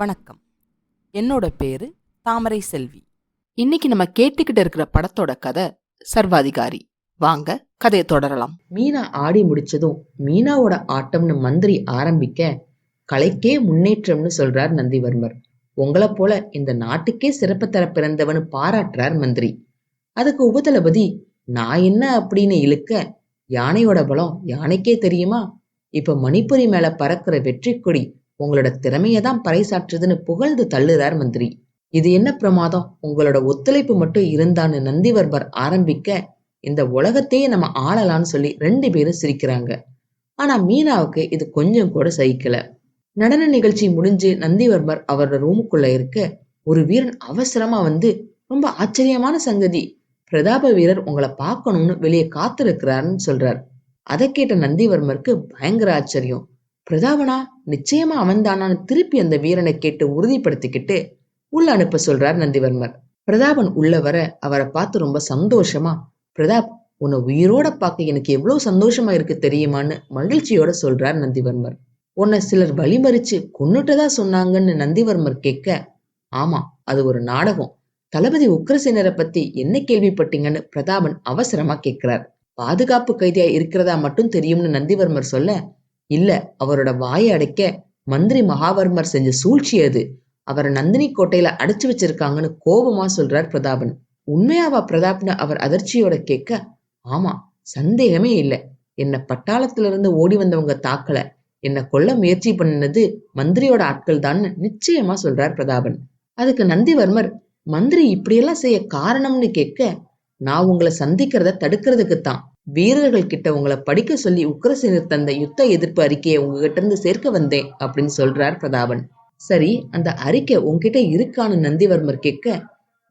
வணக்கம். என்னோட பேரு தாமரை செல்வி. இன்னைக்கு நம்ம கேட்டுக்கிட்டு இருக்கிற படத்தோட கதை சர்வாதிகாரி. வாங்க கதையை தொடரலாம். மீனா ஆடி முடிச்சதும் மீனாவோட ஆட்டம்னு மந்திரி ஆரம்பிக்க கலைக்கே முன்னேற்றம்னு சொல்றார் நந்திவர்மர். உங்களை போல இந்த நாட்டுக்கே சிறப்பு தர பிறந்தவனு பாராட்டுறார் மந்திரி. அதுக்கு உபதளபதி நான் என்ன அப்படின்னு இழுக்க யானையோட பலம் யானைக்கே தெரியுமா? இப்ப மணிப்புரி மேல பறக்கிற வெற்றி கொடி உங்களோட திறமையை தான் பறைசாற்றுதுன்னு புகழ்ந்து தள்ளுறார் மந்திரி. இது என்ன பிரமாதம்? உங்களோட ஒத்துழைப்பு மட்டும் இருந்தான்னு நந்திவர்மர் ஆரம்பிக்க இந்த உலகத்தையே நம்ம ஆளலாம்னு சொல்லி ரெண்டு பேரும் சிரிக்கிறாங்க. ஆனா மீனாவுக்கு இது கொஞ்சம் கூட சகிக்கல. நடன நிகழ்ச்சி முடிஞ்சு நந்திவர்மர் அவரோட ரூமுக்குள்ள இருக்க ஒரு வீரன் அவசரமா வந்து ரொம்ப ஆச்சரியமான சங்கதி பிரதாப வீரர் உங்களை பார்க்கணும்னு வெளியே காத்திருக்கிறாருன்னு சொல்றார். அதை கேட்ட நந்திவர்மருக்கு பயங்கர ஆச்சரியம். பிரதாபனா நிச்சயமா அவன்தானான்னு திருப்பி அந்த வீரனை கேட்டு உறுதிப்படுத்திக்கிட்டு உள்ள அனுப்ப சொல்றார் நந்திவர்மர். பிரதாபன் உள்ள வர அவரை பார்த்து ரொம்ப சந்தோஷமா பிரதாப் உன்னை உயிரோட பார்க்க எனக்கு எவ்வளவு சந்தோஷமா இருக்கு தெரியுமான்னு மகிழ்ச்சியோட சொல்றார் நந்திவர்மர். உன்னை சிலர் வழிமறிச்சு கொன்னுட்டதா சொன்னாங்கன்னு நந்திவர்மர் கேட்க ஆமா அது ஒரு நாடகம். தளபதி உக்ரசேனரை பத்தி என்ன கேள்விப்பட்டீங்கன்னு பிரதாபன் அவசரமா கேட்கிறார். பாதுகாப்பு கைதியா இருக்கிறதா மட்டும் தெரியும்னு நந்திவர்மர் சொல்ல இல்ல அவரோட வாயை அடைக்க மந்திரி மகாவர்மர் செஞ்ச சூழ்ச்சி அது. அவரை நந்தினி கோட்டையில அடைச்சு வச்சிருக்காங்கன்னு கோபமா சொல்றார் பிரதாபன். உண்மையாவா பிரதாப்னு அவர் அதிர்ச்சியோட கேட்க ஆமா சந்தேகமே இல்ல. என்ன பட்டாளத்துல இருந்து ஓடி வந்தவங்க தாக்கல. என்ன கொல்ல முயற்சி பண்ணினது மந்திரியோட ஆட்கள் தான் நிச்சயமா சொல்றார் பிரதாபன். அதுக்கு நந்திவர்மர் மந்திரி இப்படியெல்லாம் செய்ய காரணம்னு கேட்க நான் உங்களை சந்திக்கிறத தடுக்கிறதுக்கு தான் வீரர்கள் கிட்ட உங்களை படிக்க சொல்லி உக்ரசேனர் தந்த யுத்த எதிர்ப்பு அறிக்கையை உங்ககிட்ட இருந்து சேர்க்க வந்தேன் அப்படின்னு சொல்றார் பிரதாபன். சரி அந்த அறிக்கை உங்ககிட்ட இருக்கான்னு நந்திவர்மர் கேட்க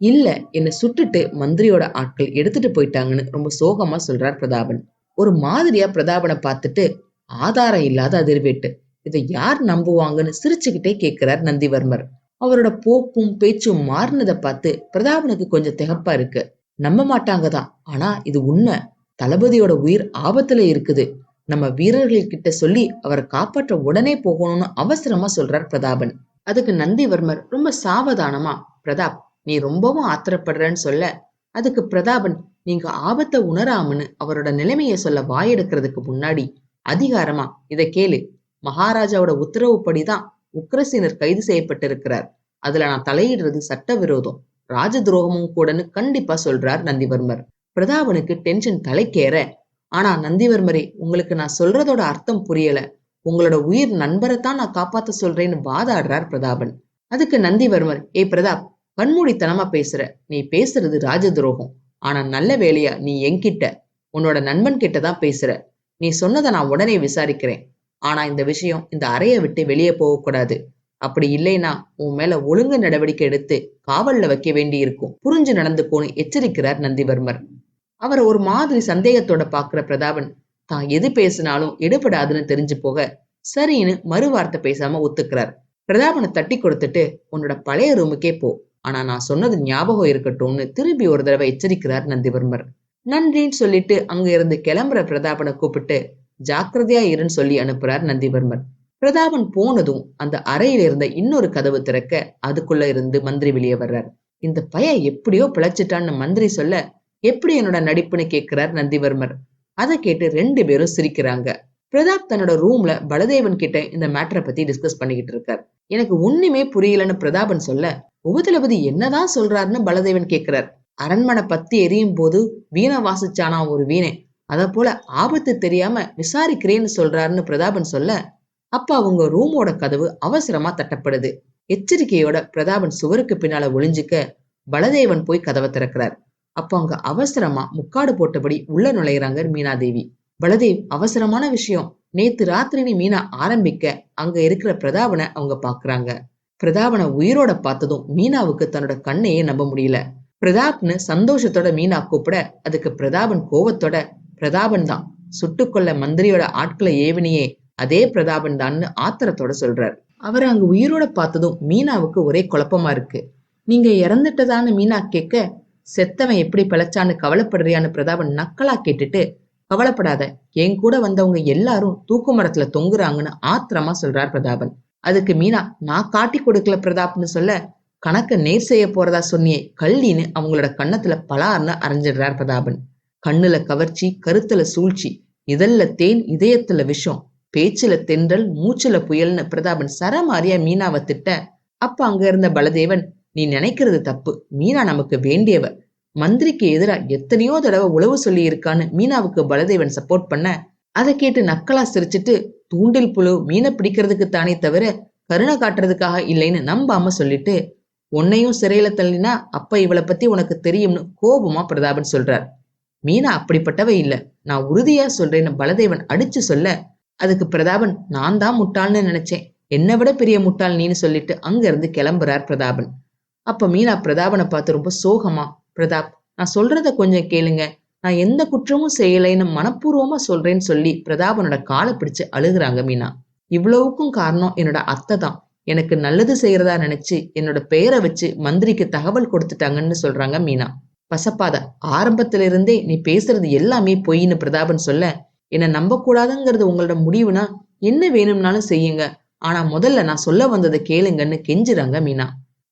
இல்ல என்னை சுட்டுட்டு மந்திரியோட ஆட்கள் எடுத்துட்டு போயிட்டாங்கன்னு ரொம்ப சோகமா சொல்றார் பிரதாபன். ஒரு மாதிரியா பிரதாபனை பார்த்துட்டு ஆதாரம் இல்லாத அதிர்வேட்டு. இதை யார் நம்புவாங்கன்னு சிரிச்சுக்கிட்டே கேட்கிறார் நந்திவர்மர். அவரோட போக்கும் பேச்சும் மாறினதை பார்த்து பிரதாபனுக்கு கொஞ்சம் திகப்பா இருக்கு. நம்ப மாட்டாங்க தான். ஆனா இது உண்மை. தளபதியோட உயிர் ஆபத்துல இருக்குது. நம்ம வீரர்கள் கிட்ட சொல்லி அவரை காப்பாற்ற உடனே போகணும்னு அவசரமா சொல்றார் பிரதாபன். அதுக்கு நந்திவர்மர் ரொம்ப சாவதானமா பிரதாப் நீ ரொம்பவும் ஆத்திரப்படுறன்னு சொல்ல அதுக்கு பிரதாபன் நீங்க ஆபத்தை உணராமன்னு அவரோட நிலைமைய சொல்ல வாயெடுக்கிறதுக்கு முன்னாடி அதிகாரமா இத கேளு. மகாராஜாவோட உத்தரவுப்படிதான் உக்ரசீனர் கைது செய்யப்பட்டிருக்கிறார். அதுல நான் தலையிடுறது சட்டவிரோதம். ராஜ துரோகமும் கூடன்னு கண்டிப்பா சொல்றார் நந்திவர்மர் பிரதாபனுக்கு டென்ஷன் தலைக்கேற. ஆனா நந்திவர்மரே உங்களுக்கு நான் சொல்றதோட அர்த்தம் புரியல. உங்களோட உயிர் நண்பரைத்தான் நான் காப்பாத்த சொல்றேன்னு வாதாடுறார் பிரதாபன். அதுக்கு நந்திவர்மர் ஏ பிரதாப் கண்மூடித்தனமா பேசுற. நீ பேசுறது ராஜ துரோகம் ஆனா நல்ல வேலையா நீ என்கிட்ட உன்னோட நண்பன் கிட்ட தான் பேசுற. நீ சொன்னதை நான் உடனே விசாரிக்கிறேன். ஆனா இந்த விஷயம் இந்த அறையை விட்டு வெளியே போகக்கூடாது. அப்படி இல்லைன்னா உன் மேல ஒழுங்கு நடவடிக்கை எடுத்து காவல்ல வைக்க வேண்டி இருக்கும் புரிஞ்சு நடந்துக்கோன்னு எச்சரிக்கிறார் நந்திவர்மர். அவரை ஒரு மாதிரி சந்தேகத்தோட பாக்குற பிரதாபன் தான் எது பேசினாலும் எடுபடாதுன்னு தெரிஞ்சு போக சரின்னு மறுவார்த்தை பேசாம ஒத்துக்கிறார். பிரதாபனை தட்டி கொடுத்துட்டு உன்னோட பழைய ரூமுக்கே போ. ஆனா நான் சொன்னது ஞாபகம் இருக்கட்டும்னு திரும்பி ஒரு தடவை எச்சரிக்கிறார் நந்திவர்மர். நன்றின்னு சொல்லிட்டு அங்க இருந்து கிளம்புற பிரதாபனை கூப்பிட்டு ஜாக்கிரதையா இருன்னு சொல்லி அனுப்புறார் நந்திவர்மர். பிரதாபன் போனதும் அந்த அறையில இருந்த இன்னொரு கதவு திறக்க அதுக்குள்ள இருந்து மந்திரி வெளியே வர்றார். இந்த பைய எப்படியோ பிழைச்சிட்டான்னு மந்திரி சொல்ல எப்படி என்னோட நடிப்புன்னு கேட்கிறார் நந்திவர்மர். அதை கேட்டு ரெண்டு பேரும் சிரிக்கிறாங்க. பிரதாப் தன்னோட ரூம்ல பலதேவன் கிட்ட இந்த மேட்டரை பத்தி டிஸ்கஸ் பண்ணிக்கிட்டு இருக்கார். எனக்கு ஒண்ணுமே புரியலன்னு பிரதாபன் சொல்ல உபதளபதி என்னதான் சொல்றாருன்னு பலதேவன் கேட்கிறார் அரண்மனை பத்தி எரியும் போது வீணை வாசிச்சானா ஒரு வீணை? அத போல ஆபத்து தெரியாம விசாரிக்கிறேன்னு சொல்றாருன்னு பிரதாபன் சொல்ல அப்ப அவங்க ரூமோட கதவு அவசரமா தட்டப்படுது. எச்சரிக்கையோட பிரதாபன் சுவருக்கு பின்னால ஒளிஞ்சுக்க பலதேவன் போய் கதவை திறக்கிறார். அப்போ அங்க அவசரமா முக்காடு போட்டபடி உள்ள நுழையிறாங்க மீனாதேவி. பலதேவ் அவசரமான விஷயம். நேத்து ராத்திரினி மீனா ஆரம்பிக்க அங்க இருக்கிற பிரதாபனை அவங்க பாக்குறாங்க. பிரதாபனை உயிரோட பார்த்ததும் மீனாவுக்கு தன்னோட கண்ணையே நம்ப முடியல. பிரதாப்னு சந்தோஷத்தோட மீனா கூப்பிட அதுக்கு பிரதாபன் கோவத்தோட பிரதாபன் தான் சுட்டுக்கொள்ள மந்திரியோட ஆட்களை ஏவினியே அதே பிரதாபன் தான்னு ஆத்திரத்தோட சொல்றார். அவர் அங்க உயிரோட பார்த்ததும் மீனாவுக்கு ஒரே குழப்பமா இருக்கு. நீங்க இறந்துட்டதான்னு மீனா கேட்க செத்தவன் எப்படி பிழைச்சான்னு கவலைப்படுறியான்னு பிரதாபன் நக்கலா கேட்டுட்டு கவலைப்படாத என் கூட வந்தவங்க எல்லாரும் தூக்கு மரத்துல தொங்குறாங்கன்னு ஆத்திரமா சொல்றார் பிரதாபன். அதுக்கு மீனா நான் காட்டி கொடுக்கல பிரதாப்னு சொல்ல கணக்க நேர் செய்ய போறதா சொன்னியே கள்ளின்னு அவங்களோட கன்னத்துல பலார்னு அரைஞ்சிடுறார் பிரதாபன். கண்ணுல கவர்ச்சி கருத்துல சூழ்ச்சி இதழ்ல தேன் இதயத்துல விஷம் பேச்சுல தென்றல் மூச்சுல புயல்னு பிரதாபன் சரமாரியா மீனாவை திட்ட அப்ப அங்க இருந்த பலதேவன் நீ நினைக்கிறது தப்பு. மீனா நமக்கு வேண்டியவ. மந்திரிக்கு எதிரா எத்தனையோ தடவை உழவு சொல்லி இருக்கான்னு மீனாவுக்கு பலதேவன் சப்போர்ட் பண்ண அதை கேட்டு நக்கலா சிரிச்சிட்டு தூண்டில் புழு மீனை பிடிக்கிறதுக்கு தானே தவிர கருணை காட்டுறதுக்காக இல்லைன்னு நம்பாம சொல்லிட்டு உன்னையும் சிறையில தள்ளினா அப்ப இவளை பத்தி உனக்கு தெரியும்னு கோபமா பிரதாபன் சொல்றார். மீனா அப்படிப்பட்டவ இல்ல. நான் உறுதியா சொல்றேன்னு பலதேவன் அடிச்சு சொல்ல அதுக்கு பிரதாபன் நான் தான் முட்டாள்னு நினைச்சேன். என்னை விட பெரிய முட்டாள் நீன்னு சொல்லிட்டு அங்க இருந்து கிளம்புறார் பிரதாபன். அப்ப மீனா பிரதாபனை பார்த்து ரொம்ப சோகமா பிரதாப் நான் சொல்றத கொஞ்சம் கேளுங்க. நான் எந்த குற்றமும் செய்யலைன்னு மனப்பூர்வமா சொல்றேன்னு சொல்லி பிரதாபனோட காலை பிடிச்சு அழுகுறாங்க மீனா. இவ்வளவுக்கும் காரணம் என்னோட அத்தை தான். எனக்கு நல்லது செய்யறதா நினைச்சு என்னோட பெயரை வச்சு மந்திரிக்கு தகவல் கொடுத்துட்டாங்கன்னு சொல்றாங்க மீனா. பசப்பாத ஆரம்பத்துல இருந்தே நீ பேசுறது எல்லாமே பொய்ன்னு பிரதாபன் சொல்ல என்ன நம்ப கூடாதுங்கிறது உங்களோட முடிவுனா என்ன வேணும்னாலும் செய்யுங்க. ஆனா முதல்ல நான் சொல்ல வந்ததை கேளுங்கன்னு கெஞ்சுறாங்க மீனா.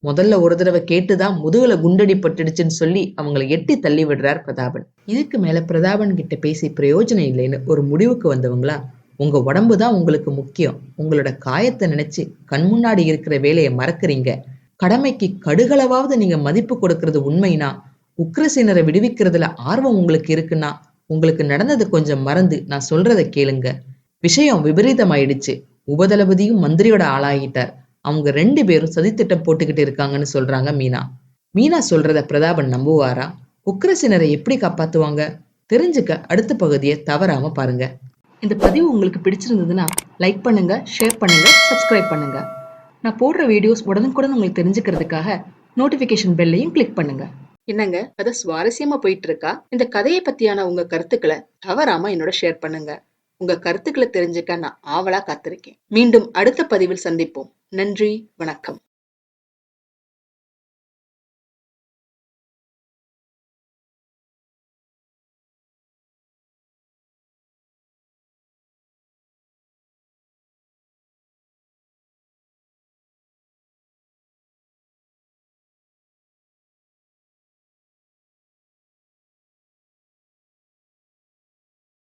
முதல்ல ஒரு தடவை கேட்டுதான் முதுகுல குண்டடி பட்டுடுச்சுன்னு சொல்லி அவங்கள எட்டி தள்ளி விடுறார் பிரதாபன். இதுக்கு மேல பிரதாபன் கிட்ட பேசி பிரயோஜனம் இல்லைன்னு ஒரு முடிவுக்கு வந்தவங்களா? உங்க உடம்பு தான் உங்களுக்கு முக்கியம். உங்களோட காயத்தை நினைச்சு கண் முன்னாடி இருக்கிற வேலையை மறக்கறீங்க. கடமைக்கு கடுகளவாவது நீங்க மதிப்பு கொடுக்கறது உண்மைனா உக்ரசேனரை விடுவிக்கிறதுல ஆர்வம் உங்களுக்கு இருக்குன்னா உங்களுக்கு நடந்தது கொஞ்சம் மறந்து நான் சொல்றதை கேளுங்க. விஷயம் விபரீதமாயிடுச்சு. உபதளபதியும் மந்திரியோட ஆளாகிட்டார். அவங்க ரெண்டு பேரும் சதித்திட்டம் போட்டுக்கிட்டு இருக்காங்கன்னு சொல்றாங்க மீனா. மீனா சொல்றத பிரதாபன் நம்புவாரா? உக்ரசினரை எப்படி காப்பாத்துவாங்க? தெரிஞ்சுக்க அடுத்த பகுதியை தவறாம பாருங்க. இந்த பதிவு உங்களுக்கு பிடிச்சிருந்ததுன்னா லைக் பண்ணுங்க ஷேர் பண்ணுங்க சப்ஸ்கிரைப் பண்ணுங்க. நான் போடுற வீடியோஸ் உடனுக்குடன் உங்களுக்கு தெரிஞ்சுக்கிறதுக்காக நோட்டிபிகேஷன் பெல்லையும் கிளிக் பண்ணுங்க. என்னங்க கதை சுவாரஸ்யமா போயிட்டு இருக்கா இந்த கதையை பத்தியான உங்க கருத்துக்களை தவறாம என்னோட ஷேர் பண்ணுங்க. உங்க கருத்துக்களை தெரிஞ்சுக்க நான் ஆவலா காத்திருக்கேன். மீண்டும் அடுத்த பதிவில் சந்திப்போம். நன்றி வணக்கம்.